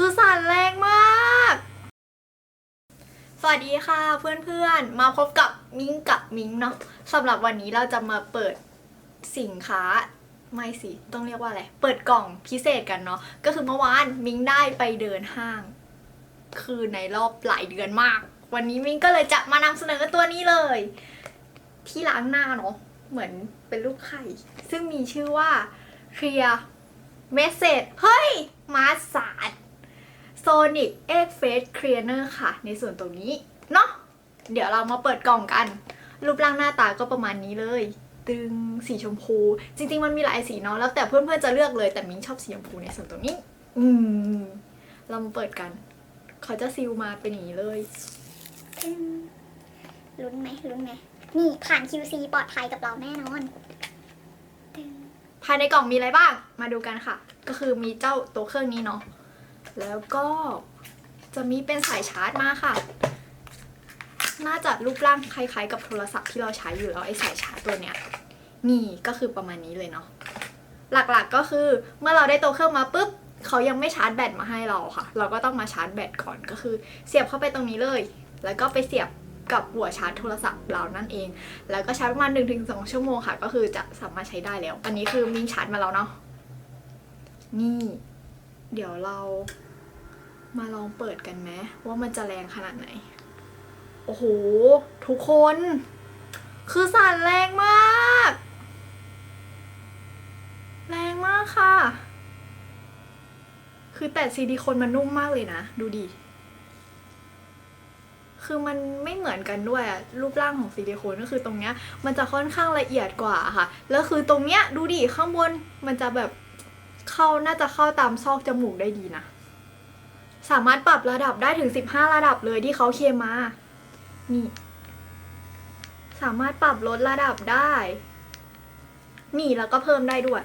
คือสั่นแรงมาก สวัสดีค่ะเพื่อนๆ มาพบกับมิ้งกับมิ้งเนาะสำหรับวันนี้เราจะมาเปิดสินค้าไม่สิ ต้องเรียกว่าอะไร เปิดกล่องพิเศษกันเนาะ ก็คือเมื่อวานมิ้งได้ไปเดินห้าง คือในรอบหลายเดือนมาก วันนี้มิ้งก็เลยจะมานำเสนอตัวนี้เลย ที่ล้างหน้าเนาะ เหมือนเป็นลูกไข่ ซึ่งมีชื่อว่า Clear Message เฮ้ย มาสาด Sonic Egg Face Cleaner ค่ะ ในส่วนตรงนี้ เนาะเดี๋ยวเรามาเปิดกล่องกัน รูปร่างหน้าตาก็ประมาณนี้เลย ตึงสีชมพู จริง ๆ มันมีหลายสีเนาะแล้วแต่เพื่อนๆจะเลือกเลยแต่มิ้งชอบสีชมพูในส่วนตรงนี้ อืม เรามาเปิดกัน เขาจะซีลมาเป็นอย่างนี้เลยอืมลุ้นไหมลุ้นไหมนี่ผ่าน QC ปลอดภัยกับเราแน่นอนตึงภายในกล่องมีอะไรบ้าง มาดูกันค่ะ ก็คือมีเจ้าตัวเครื่องนี้เนาะ แล้วก็จะมีเป็นสายชาร์จมาค่ะ น่าจะรูปร่างคล้ายๆ กับโทรศัพท์ที่เราใช้อยู่แล้วไอ้สายชาร์จตัวเนี้ย นี่ก็คือประมาณนี้เลยเนาะ หลักๆก็คือเมื่อเราได้ตัวเครื่องมาปุ๊บเขายังไม่ชาร์จแบตมาให้เราค่ะ เราก็ต้องมาชาร์จแบตก่อนก็คือ เสียบเข้าไปตรงนี้เลย แล้วก็ไปเสียบกับหัวชาร์จโทรศัพท์เรานั่นเอง แล้วก็ชาร์จประมาณ1-2 ชั่วโมงค่ะ ก็คือจะสามารถใช้ได้แล้ว อันนี้คือมินชาร์จมาแล้วเนาะ นี่ เดี๋ยวเรามาลองเปิดกันไหมว่ามันจะแรงขนาดไหน โอ้โห ทุกคน คือสั่นแรงมาก แรงมากค่ะ คือแต่ซิลิโคนมันนุ่มมากเลยนะ ดูดิ คือมันไม่เหมือนกันด้วยอะรูปร่างของซิลิโคนก็คือตรงเนี้ย มันจะค่อนข้างละเอียดกว่าค่ะ แล้วคือตรงเนี้ยดูดิข้างบนมันจะแบบ เข้าน่าจะเข้าตามซอกจมูกได้ดีนะ สามารถปรับระดับได้ถึง 15 ระดับเลยที่เขาเคมมา นี่ สามารถปรับลดระดับได้ นี่แล้วก็เพิ่มได้ด้วย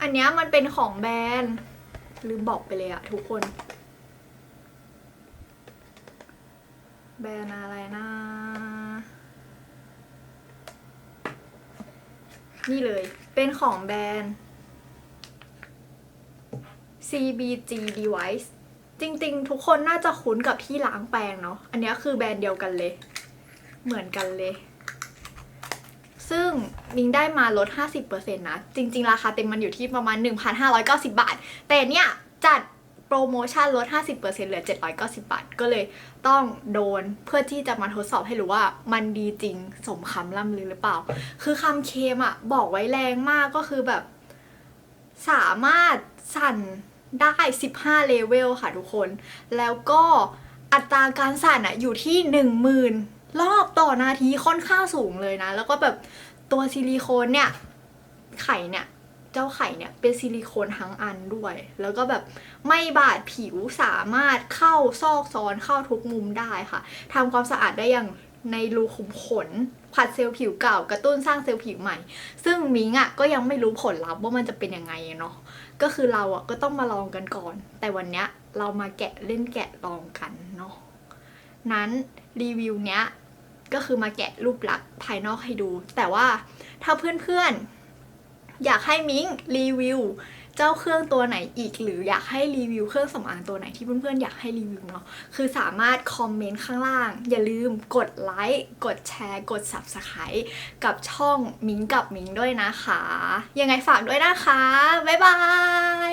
อันนี้มันเป็นของแบรนด์ลืมบอกไปเลยอะทุกคน แบรนด์อะไรนะ นี่เลย เป็นของแบรนด์ CBG Device จริงๆ ทุกคนน่าจะคุ้นกับที่ล้างแปรงเนาะ อันนี้คือแบรนด์เดียวกันเลย เหมือนกันเลย ซึ่งมิงได้มาลด 50%นะ จริง ๆ ราคาเต็มมันอยู่ที่ประมาณ 1,590 บาท แต่เนี่ยจัด รโมชั่นลด 50%เหลือ 790 บาท ก็เลยต้องโดนเพื่อที่จะมาทดสอบให้รู้ว่ามันดีจริงสมคำล่ำลือหรือเปล่า คือคำเคมอะบอกไว้แรงมากก็คือแบบ สามารถสั่นได้ 15 เลเวลค่ะทุกคน แล้วก็อัตราการสั่นอะอยู่ที่ 10,000 รอบต่อนาทีค่อนข้างสูงเลยนะ แล้วก็แบบตัวซิลิโคนเนี่ย ไข่เนี่ย เจ้าไข่เนี่ยเป็นซิลิโคนทั้งอันด้วย แล้วก็แบบไม่บาดผิวสามารถเข้าซอกซอนเข้าทุกมุมได้ค่ะทำความสะอาดได้อย่างในรูขุมขนผัดเซลล์ผิวเก่ากระตุ้นสร้างเซลล์ผิวใหม่ ซึ่งมิงอะก็ยังไม่รู้ผลลัพธ์ว่ามันจะเป็นยังไงเนาะก็คือเราอะก็ต้องมาลองกันก่อน แต่วันเนี้ยเรามาแกะเล่นแกะลองกันเนาะนั้นรีวิวเนี้ยก็คือมาแกะรูปลักษณ์ภายนอกให้ดู แต่ว่าถ้าเพื่อนๆ อยากให้มิ้งรีวิวเจ้าเครื่องตัวไหนอีก หรืออยากให้รีวิวเครื่องสำอางตัวไหนที่เพื่อนๆอยากให้รีวิวเนาะคือสามารถคอมเมนต์ข้างล่าง อย่าลืมกดไลค์กดแชร์ กด Subscribe กับช่องมิ้งกับมิ้งด้วยนะคะ ยังไงฝากด้วยนะคะ บ๊ายบาย